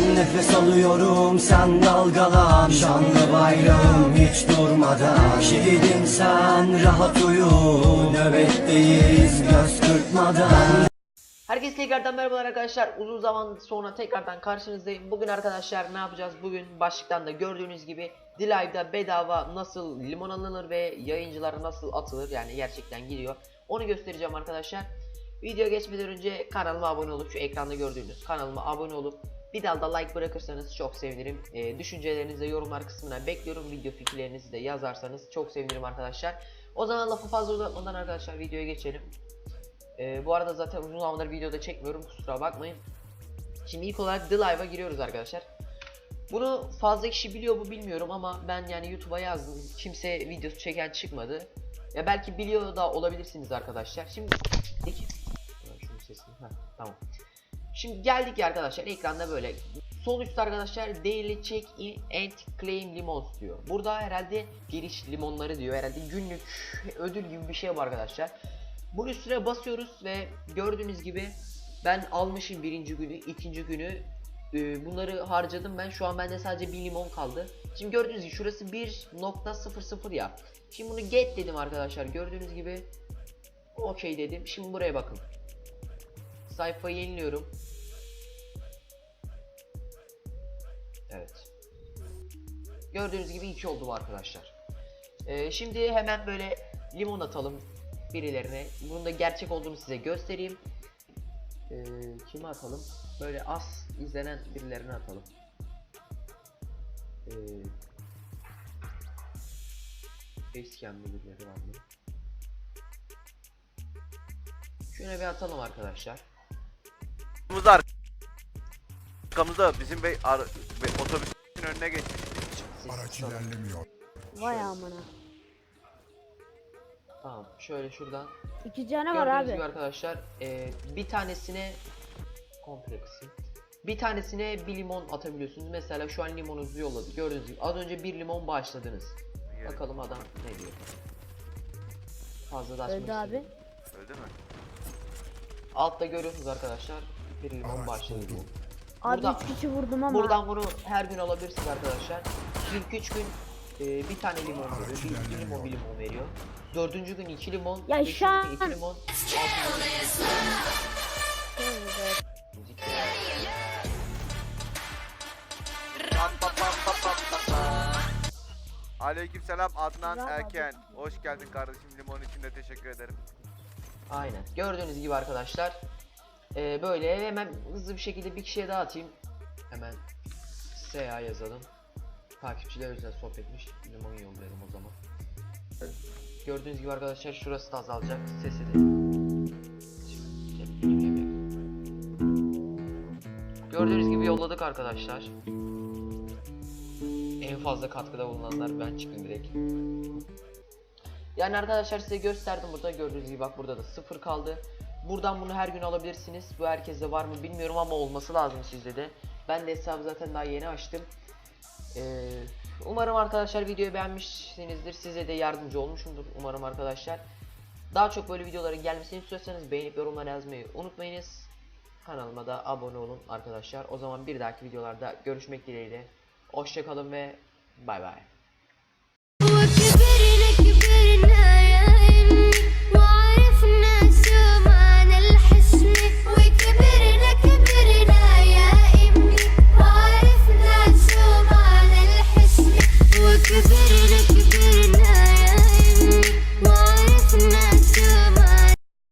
Ben nefes alıyorum sen dalgalan Şanlı bayrağım hiç durmadan Şehidim sen rahat uyu Nöbetteyiz göz kırpmadan Herkese tekrardan merhabalar arkadaşlar. Uzun zaman sonra tekrardan karşınızdayım. Bugün arkadaşlar ne yapacağız? Bugün başlıktan da gördüğünüz gibi Dilive'da bedava nasıl limon alınır ve yayıncılara nasıl atılır yani gerçekten gidiyor. Onu göstereceğim arkadaşlar. Video geçmeden önce kanalıma abone olup şu ekranda gördüğünüz kanalıma abone olup bir dalda like bırakırsanız çok sevinirim. Ee, düşüncelerinizi de yorumlar kısmına bekliyorum. Video fikirlerinizi de yazarsanız çok sevinirim arkadaşlar. O zaman lafı fazla uzatmadan arkadaşlar videoya geçelim. Ee, bu arada zaten uzun zamandır videoda çekmiyorum kusura bakmayın. Şimdi ilk olarak The Live'a giriyoruz arkadaşlar. Bunu fazla kişi biliyor mu bilmiyorum ama ben yani YouTube'a yazdım. Kimse videosu çeken çıkmadı. Ya belki biliyor da olabilirsiniz arkadaşlar. Şimdi. Şunun sesini. Heh, tamam. Şimdi geldik arkadaşlar ekranda böyle. Sol üstte arkadaşlar Daily Check in and Claim Limons diyor. Burada herhalde giriş limonları diyor. Herhalde günlük ödül gibi bir şey var arkadaşlar. Bunun üstüne basıyoruz ve gördüğünüz gibi ben almışım birinci günü, ikinci günü e, bunları harcadım ben. Şu an bende sadece bir limon kaldı. Şimdi gördüğünüz gibi şurası 1.00 ya. Şimdi bunu get dedim arkadaşlar. Gördüğünüz gibi okey dedim. Şimdi buraya bakın. Sayfayı yeniliyorum. Gördüğünüz gibi 2 oldu bu arkadaşlar. Ee, şimdi hemen böyle limon atalım birilerine. Bunun da gerçek olduğunu size göstereyim. Ee, kime atalım? Böyle az izlenen birilerine atalım. Ee, Facecam'li birileri var mı? Şuna bir atalım arkadaşlar. Arkamızda arkamızda bizim bey, ar, bey otobüsün önüne geçmiş. Araç ilerlemiyor. Vay amına. Tamam şöyle şuradan. İki canı var Gördüğünüz abi. gibi arkadaşlar e, bir tanesine komple kısayım. Bir tanesine bir limon atabiliyorsunuz. Mesela şu an limonunuzu yolladı. Gördüğünüz gibi az önce bir limon bağışladınız. Bakalım adam ne diyor. Fazla da açmak Öldü abi. istemiyorum. Öldü mü? Altta görüyorsunuz arkadaşlar. Bir limon Araç bağışladı. buldu. Abi Burada- üç kişi vurdum ama. Buradan bunu her gün alabilirsiniz arkadaşlar. İlk 3 gün e, bir tane limon veriyor. Bir, bir limon bir limon veriyor. Dördüncü gün iki limon. Ya şu an- iki limon. Aleykümselam Adnan Bravo. Erken. Hoş geldin kardeşim limon için de teşekkür ederim. Aynen. Gördüğünüz gibi arkadaşlar. E, böyle hemen hızlı bir şekilde bir kişiye daha atayım. Hemen SA yazalım. Takipçiler özel sohbetmiş. Limon yollayalım o zaman. Gördüğünüz gibi arkadaşlar şurası da azalacak. Sesi de. Gördüğünüz gibi yolladık arkadaşlar. En fazla katkıda bulunanlar ben çıktım direkt. Yani arkadaşlar size gösterdim burada gördüğünüz gibi bak burada da sıfır kaldı. Buradan bunu her gün alabilirsiniz. Bu herkeste var mı bilmiyorum ama olması lazım sizde de. Ben de hesabı zaten daha yeni açtım. Ee, umarım arkadaşlar videoyu beğenmişsinizdir. Size de yardımcı olmuşumdur umarım arkadaşlar. Daha çok böyle videoların gelmesini istiyorsanız beğenip yorumlara yazmayı unutmayınız. Kanalıma da abone olun arkadaşlar. O zaman bir dahaki videolarda görüşmek dileğiyle. Hoşçakalın ve bay bay.